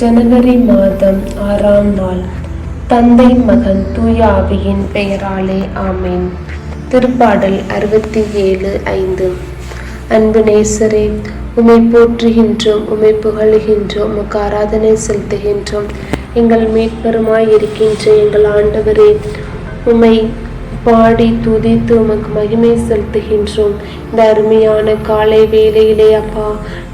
ஜனவரி மாதம் ஆறாம் நாள். தந்தை மகன் தூய ஆவியின் பெயராலே ஆமேன். திருப்பாடல் அறுபத்தி ஏழு ஐந்து. அன்பு நேசரே உமை போற்றுகின்றோம் உமை புகழுகின்றோம் உமக்கு ஆராதனை செலுத்துகின்றோம். எங்கள் மீட்பெருமாய் இருக்கின்ற எங்கள் ஆண்டவரே உமை பாடி துதித்து உமக்கு மகிமை செலுத்துகின்றோம். இந்த அருமையான காலை வேலையிலே அப்பா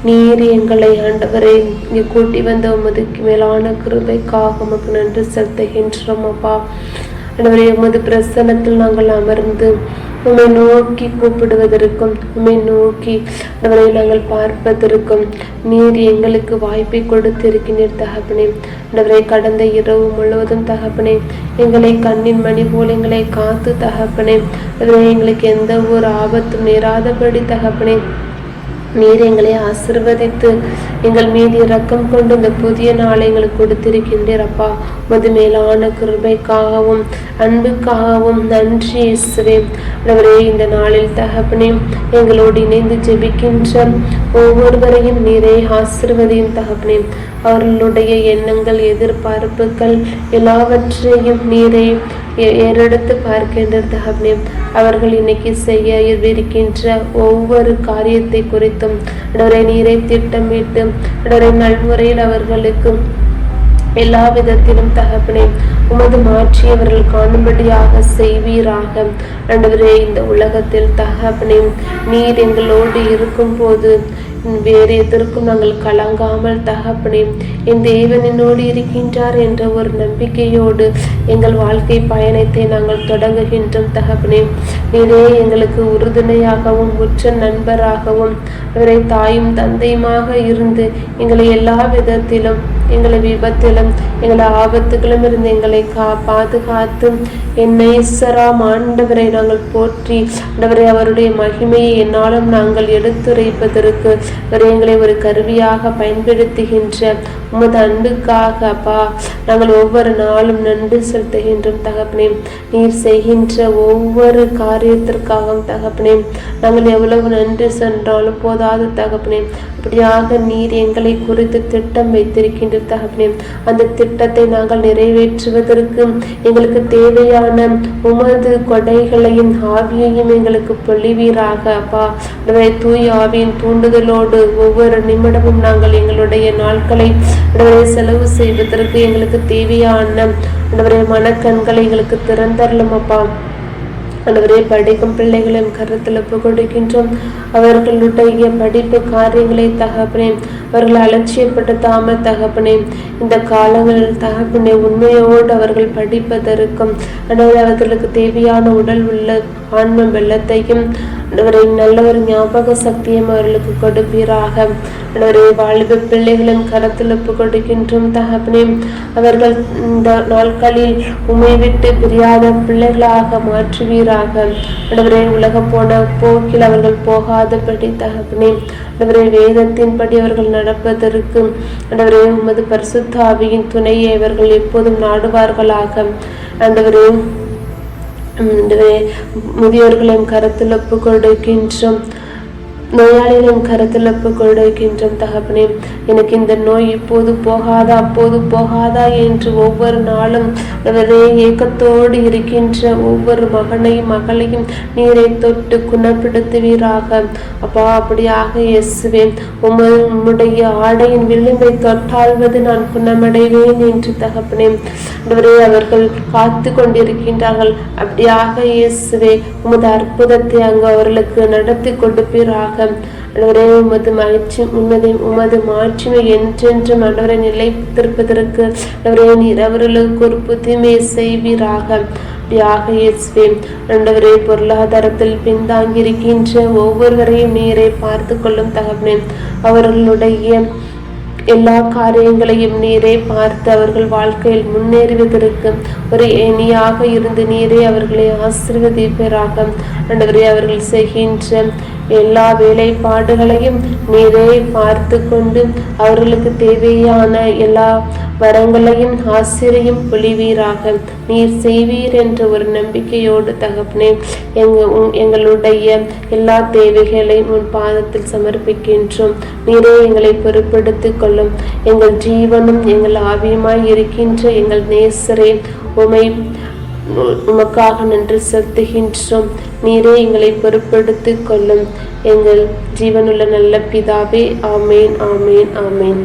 நீர் எங்களை ஆண்டவரை இங்கே கூட்டி வந்த உமது மேலான கிருபைக்காக உமக்கு நன்றி செலுத்துகின்றோம் அப்பா. ஆண்டவரை உமது பிரசன்னத்தில் நாங்கள் அமர்ந்து உம்மை நோக்கி கூப்பிடுவதற்கும் உம்மை நோக்கி அவரை நாங்கள் பார்ப்பதற்கும் நீர் எங்களுக்கு வாய்ப்பை கொடுத்திருக்கிறீர் தகப்பனே. அவரை கடந்த இரவு முழுவதும் தகப்பனே எங்களை கண்ணின் மணி போல் எங்களை காத்து தகப்பனே. அவரை எங்களுக்கு எந்த ஒரு ஆபத்தும் நேராதபடி தகப்பனே. நீர் எங்களை ஆசிர்வதித்து எங்கள் மீது இரக்கம் கொண்டு இந்த புதிய நாளை எங்களுக்கு கொடுத்திருக்கின்றீர் அப்பா. மது மேலான கிருபைக்காகவும் அன்புக்காகவும் நன்றி இயேசுவே. அவரே இந்த நாளில் தகப்பனே எங்களோடு இணைந்து ஜெபிக்கின்ற ஒவ்வொருவரையும் நீரே ஆசிர்வதியும் தகப்பனே. அவர்களுடைய எண்ணங்கள் எதிர்பார்ப்புகள் எல்லாவற்றையும் நீரே ஏறெடுத்து பார்க்கின்ற தகப்பனே அவர்கள் இன்னைக்கு செய்ய இருக்கின்ற ஒவ்வொரு காரியத்தை குறித்தும் இடரை நீரை திட்டமிட்டு இடரை நல்முறையில் அவர்களுக்கு எல்லா விதத்திலும் தகப்பனே உமது மாற்றி அவர்கள் காணும்படியாக செய்வீராக. ஆண்டவரே இந்த உலகத்தில் தகப்பனே நீர் எங்களோடு இருக்கும் போது வேறு எதற்கும் நாங்கள் கலங்காமல் தகப்பனே என் தேவன் என்னோடு இருக்கின்றார் என்ற ஒரு நம்பிக்கையோடு எங்கள் வாழ்க்கை பயணத்தை நாங்கள் தொடங்குகின்றோம் தகப்பனே. நீரே எங்களுக்கு உறுதுணையாகவும் உற்ற நண்பராகவும் அவரை தாயும் தந்தையுமாக இருந்து எங்களை எல்லா விதத்திலும் எங்களை விபத்திலும் எங்களை ஆபத்துகளும் இருந்து எங்களை கா பாதுகாத்து என்னை ஈஸ்வராம் ஆண்டவரை நாங்கள் போற்றி ஆண்டவரை அவருடைய மகிமையை என்னாலும் நாங்கள் எடுத்துரைப்பதற்கு அவர் எங்களை ஒரு கருவியாக பயன்படுத்துகின்ற உமது அன்புக்காக அப்பா. நாங்கள் ஒவ்வொரு நாளும் நன்றி செலுத்துகின்றோம் தகப்பனே. நீர் செய்கின்ற ஒவ்வொரு காரியத்திற்காகவும் தகப்பனே. நாங்கள் எவ்வளவு நன்றி சென்றாலும் போதாது தகப்பனே. அப்படியாக நீர் எங்களை குறித்து திட்டம் வைத்திருக்கின்ற தகப்பனே. அந்த திட்டத்தை நாங்கள் நிறைவேற்றுவதற்கு எங்களுக்கு தேவையான உமது கொடைகளையும் ஆவியையும் எங்களுக்கு பொழிவீராக அப்பா. தூய் ஆவியின் தூண்டுதலோடு ஒவ்வொரு நிமிடமும் நாங்கள் எங்களுடைய நாட்களை ஆண்டவரே, செலவு செய்வதற்கு எங்களுக்கு தேவையான ஆண்டவரே, மனக்கண்களை எங்களுக்கு திறந்தரலும் அப்பா. ஆண்டவரே படிக்கும் பிள்ளைகளின் கருத்தில் ஒப்பு கொடுக்கின்றோம் அவர்களுடைய படிப்பு காரியங்களை தகப்பனே அவர்கள் அலட்சியப்படுத்தாமல் தகப்பனே இந்த காலங்களில் தகப்பனே உண்மையோடு அவர்கள் படிப்பதற்கும் ஆண்டவரே அவர்களுக்கு தேவையான உடல் உள்ள ஆன்ம வெள்ளத்தையும் ஆண்டவரை நல்ல ஒரு ஞாபக சக்தியும் அவர்களுக்கு கொடுப்பீராக. ஆண்டவரே வாழ்வு பிள்ளைகளும் கரத்தில் ஒப்பு கொடுக்கின்றோம் தகப்பனே. அவர்கள் இந்த நாட்களில் உமை விட்டு பிரியாத பிள்ளைகளாக மாற்றுவீராக ஆண்டவரே உலகம் போன போக்கில் அவர்கள் போகாதபடி தகப்பனே ஆண்டவரே வேதத்தின்படி அவர்கள் நடப்பதற்கு ஆண்டவரே உமது பரிசுத்தாவியின் துணையை அவர்கள் எப்போதும் நாடுவார்களாக. ஆண்டவரே ஆண்டவரே, முதியோர்களையும் கருத்தில் ஒப்பு கொடுக்கின்றோம் நோயாளிகளின் கருத்தில் ஒப்பு தகப்பனே எனக்கு இந்த நோய் இப்போது போகாதா அப்போது போகாதா என்று ஒவ்வொரு நாளும் அவரே ஏக்கத்தோடு இருக்கின்ற ஒவ்வொரு மகனையும் மகளையும் நீரை தொட்டு குணப்படுத்துவீராக. அப்பா அப்படியாக இயேசுவே உம்முடைய ஆடையின் விளிம்பை தொட்டால்வது நான் குணமடைவேன் என்று தகப்பனே. அவரே அவர்கள் காத்து கொண்டிருக்கின்றார்கள். அப்படியாக இயேசுவே உமது அற்புதத்தை அங்கு அவர்களுக்கு நடத்தி கொடுப்பீராக. ஆண்டவரே உமது மகிழ்ச்சி உமது உமது மாட்சிமை என்றென்றும் ஆண்டவரை நிலைத்திருப்பதற்கு அன்றுவரே நீர் அவர்களுக்கு ஒரு புதுமை செய்வீராக. அப்படியாக இயேசுவே ஆண்டவரே பொருளாதாரத்தில் பின்தாங்கி இருக்கின்ற ஒவ்வொருவரையும் நீரை பார்த்து கொள்ளும் தகவனே அவர்களுடைய எல்லா காரியங்களையும் நீரே பார்த்து அவர்கள் வாழ்க்கையில் முன்னேறுவதற்கு ஒரு ஏணியாக இருந்து நீரே அவர்களை ஆசீர்வதிப்பீராக. ஆண்டவரே அவர்கள் செய்கின்ற எல்லா வேலைப்பாடுகளையும் நீரே பார்த்து கொண்டு அவர்களுக்கு தேவையான எல்லா வரங்களையும் ஆசிரியம் பொழிவீராக. நீர் செய்வீர் என்ற ஒரு நம்பிக்கையோடு தகப்பனே எங்க உம் எங்களுடைய எல்லா தேவைகளையும் உன் பாதத்தில் சமர்ப்பிக்கின்றோம். நீரே எங்களை பொருட்படுத்திக் கொள்ளும். எங்கள் ஜீவனும் எங்கள் ஆவியுமாய் இருக்கின்ற எங்கள் நேசரே உமை உமக்காக நின்று செலுத்துகின்றோம். நீரே எங்களை பொருட்படுத்தி கொள்ளும். எங்கள் ஜீவனுள்ள நல்ல பிதாவே ஆமேன் ஆமேன் ஆமேன்.